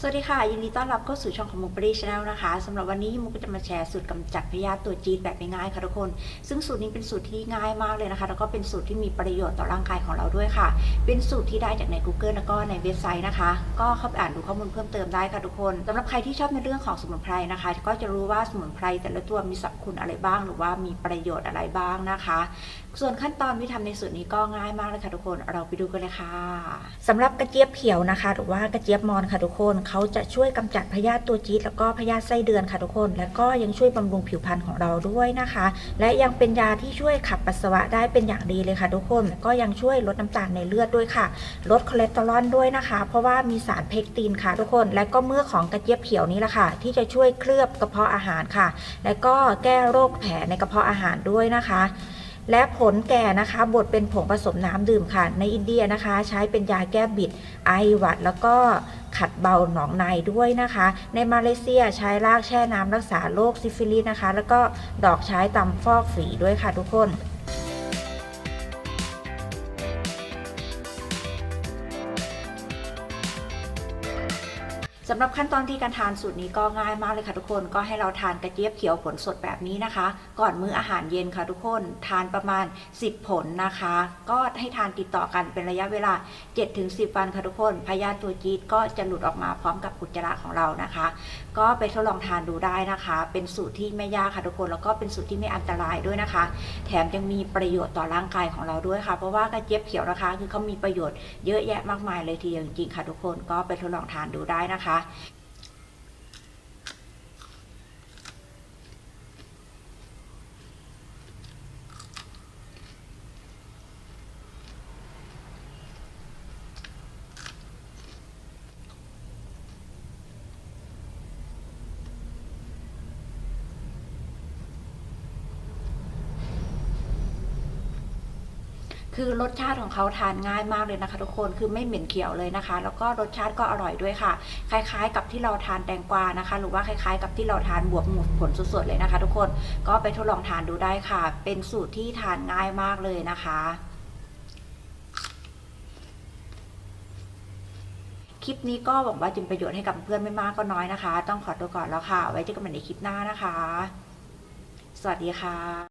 สวัสดีค่ะ ยินดีต้อนรับเข้าสู่ช่องของมุกปรีชแนลนะคะสำหรับวันนี้มุกก็จะมาแชร์สูตรกำจัดพยาธิตัวจี๊ดแบบง่ายๆค่ะทุกคน ซึ่งสูตรนี้เป็นสูตรที่ง่ายมากเลยนะคะ แล้วก็เป็นสูตรที่มีประโยชน์ต่อร่างกายของเราด้วยค่ะ เป็นสูตรที่ได้จากใน Google แล้วก็ในเว็บไซต์นะคะ ก็เข้าไปอ่านดูข้อมูลเพิ่มเติมได้ค่ะทุกคนสำหรับใครที่ชอบในเรื่องของสมุนไพรนะคะ ก็จะรู้ว่าสมุนไพรแต่ละตัวมีสรรพคุณอะไรบ้าง หรือว่ามีประโยชน์อะไรบ้างนะคะ ส่วนขั้นตอนวิธีทำในสูตรนี้ก็ง่ายมากเลยค่ะทุกคน เราไปดูกันเลยค่ะสำหรับกระเจี๊ยบเขียวนะคะ หรือว่ากระเจี๊ยบมอนค่ะทุกคนเขาจะช่วยกำจัดพยาธิตัวจี๊ดแล้วก็พยาธิไส้เดือนค่ะทุกคน แล้วก็ยังช่วยบำรุงผิวพรรณของเราด้วยนะคะ และยังเป็นยาที่ช่วยขับปัสสาวะได้เป็นอย่างดีเลยค่ะทุกคนก็ยังช่วยลดน้ำตาลในเลือดด้วยค่ะ ลดคอเลสเตอรอลด้วยนะคะ เพราะว่ามีสารเพกตินค่ะทุกคน และก็เมื่อของกระเจี๊ยบเขียวนี้แหละค่ะ ที่จะช่วยเคลือบกระเพาะอาหารค่ะ และก็แก้โรคแผลในกระเพาะอาหารด้วยนะคะ และผลแก่นะคะบดเป็นผงผสมน้ำดื่มค่ะ ในอินเดียนะคะ ใช้เป็นยาแก้บิด ไอหวัด แล้วก็ขัดเบาหนองในด้วยนะคะ ในมาเลเซียใช้รากแช่น้ำรักษาโรคซิฟิลิสนะคะ แล้วก็ดอกใช้ตำฟอกฝีด้วยค่ะทุกคน สำหรับขั้นตอนที่การทานสูตรนี้ก็ง่ายมากเลยค่ะทุกคนก็ให้เราทานกระเจี๊ยบเขียวผลสดแบบนี้นะคะ ก่อนมื้ออาหารเย็นค่ะทุกคนทานประมาณ 10 ผลนะคะ ก็ให้ทานติดต่อกันเป็นระยะเวลา 7-10 วันค่ะทุกคนพยาธิตัวจี๊ดก็จะหลุดออกมาพร้อมกับอุจจาระของเรานะคะ ก็ไปทดลองทานดูได้นะคะ เป็นสูตรที่ไม่ยากค่ะทุกคนแล้วก็เป็นสูตรที่ไม่อันตรายด้วยนะคะ แถมยังมีประโยชน์ต่อร่างกายของเราด้วยค่ะ เพราะว่ากระเจี๊ยบเขียวนะคะ คือเขามีประโยชน์เยอะแยะมากมายเลยทีเดียวจริงๆค่ะทุกคนก็ไปทดลองทานดูได้นะคะ tá? คือรสชาติของเขาทานง่ายมากเลยนะคะ ทุกคนคือไม่เหม็นเขียวเลยนะคะ แล้วก็รสชาติก็อร่อยด้วยค่ะ คล้ายๆ กับที่เราทานแตงกวานะคะ หรือว่าคล้ายๆ กับที่เราทานบวบหมูผลสดๆเลยนะคะ ทุกคนก็ไปทดลองทานดูได้ค่ะ เป็นสูตรที่ทานง่ายมากเลยนะคะคลิปนี้ก็หวังว่าจะเป็นประโยชน์ให้กับเพื่อนไม่มากก็น้อยนะคะ ต้องขอตัวก่อนแล้วค่ะ ไว้เจอกันใหม่ในคลิปหน้านะคะ สวัสดีค่ะ